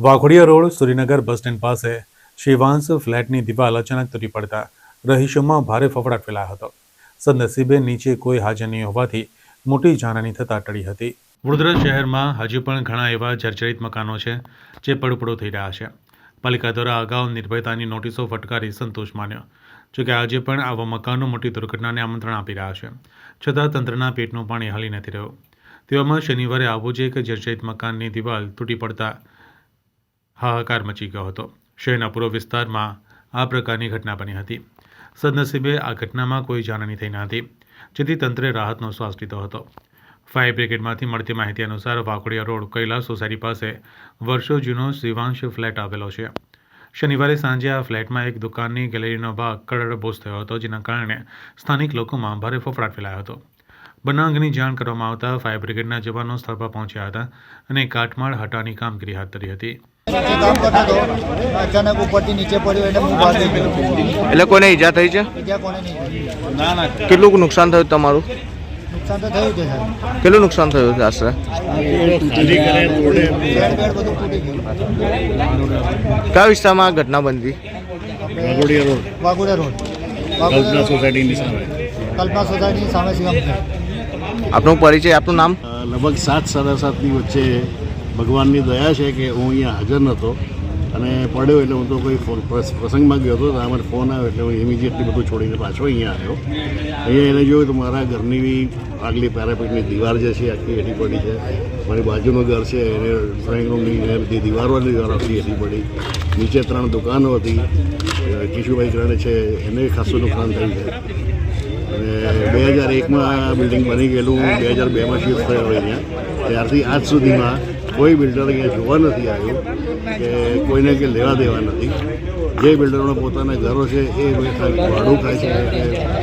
Waghodia road Surinagar bus stand પાસે શિવાંશ ફ્લેટની દિવાલ અચાનક તૂટી પડતા રહીશોમાં ભારે ફફડાટ ફેલાયો હતો. સદનસીબે નીચે કોઈ હાજર નહીં હોવાથી મોટી જાનહાની થતાં ટળી હતી. વડોદરા શહેરમાં હજી પણ ઘણા એવા જર્જરિત મકાનો છે જે પડપડો થઈ રહ્યા છે. પાલિકા દ્વારા અગાઉ નિર્ભયતાની નોટિસો ફટકારી સંતોષ માન્યો. જોકે આજે પણ આવા મકાનો મોટી દુર્ઘટનાને આમંત્રણ આપી રહ્યા છે. છતાં તંત્રના પેટનું પાણી હાલી નથી રહ્યું. તેવામાં શનિવારે આવું જ એક જર્જરિત મકાનની દિવાલ તૂટી પડતા હાહાકાર મચી ગયો હતો. શહેરના પૂર્વ વિસ્તારમાં આ પ્રકારની ઘટના બની હતી. સદનસીબે આ ઘટનામાં કોઈ જાનહાની થઈ ન હતી, જેથી તંત્રે રાહતનો શ્વાસ લીધો હતો. ફાયર બ્રિગેડમાંથી મળતી માહિતી અનુસાર વાકોડિયા રોડ કૈલાસ સોસાયટી પાસે વર્ષો જૂનો શિવાંશ ફ્લેટ આવેલો છે. શનિવારે સાંજે આ ફ્લેટમાં એક દુકાનની ગેલેરીનો ભાગ કડરબોસ થયો હતો, જેના કારણે સ્થાનિક લોકોમાં ભારે ફફડાટ ફેલાયો હતો. બનાવ અંગેની જાણ કરવામાં આવતા ફાયર બ્રિગેડના જવાનો સ્થળ પર પહોંચ્યા હતા અને કાટમાળ હટાવવાની કામગીરી હાથ ધરી હતી. અચાનક ઉપરથી નીચે પડ્યો એટલે હું બહાર ગયો. એટલે કોને ઈજા થઈ છે? ઈજા કોને નહીં. થયું. કેટલું નુકસાન થયું તમારું? નુકસાન તો થયું છે સાહેબ. કેટલું નુકસાન થયું છે આશરે? કયા વિસ્તારમાં આ ઘટના બનતી? વાઘોડિયા રોડ. વાઘોડિયા સોસાયટીની સામે. કલ્પના સોસાયટીની સામે આપનો પરિચય આપનું નામ? લગભગ સાત સાડા સાતની વચ્ચે ભગવાનની દયા છે કે હું અહીંયા હાજર નહોતો અને પડ્યો એટલે હું તો કોઈ પ્રસંગમાં ગયો હતો ત્યાં મને ફોન આવ્યો એટલે હું ઇમિડિયેટલી બધું છોડીને પાછો અહીંયા આવ્યો. અહીંયા એને જોયું તો મારા ઘરની આગલી પેરાપેટની દીવાર જે છે, આખી હેઠી પડી છે. મારી બાજુનું ઘર છે, એને ડ્રોઈંગ રૂમની બધી દીવારો દીવારો આખી હેઠી પડી. નીચે ત્રણ દુકાનો હતી. કિશુભાઈ ગ્રાને છે, એને ખાસું નુકસાન થયું છે. બે હજાર એકમાં બિલ્ડિંગ બની ગયેલું. બે હજાર બેમાં શિફ્ટ થયો અહીંયા. ત્યારથી આજ સુધીમાં કોઈ બિલ્ડર અહીંયા જોવા નથી આવ્યું કે કોઈને કે લેવા દેવા નથી. જે બિલ્ડરોના પોતાના ઘરો છે એ ભાડું ખાય છે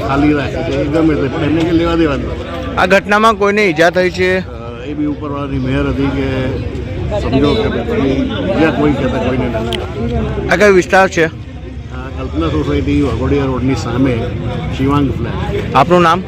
ખાલી રાખે છે. એ ગમે તે પણ એમને કે લેવા દેવા નથી. આ ઘટનામાં કોઈને ઈજા થઈ છે? એ બી ઉપરવાળાની મહેર હતી કે સમજો કે ભાઈ બીજા કોઈ કહેતા કોઈને નથી. આ કયો વિસ્તાર છે? કલ્પના સોસાયટી વાઘોડિયા રોડની સામે શિવાંગ ફ્લેટ. આપનું નામ?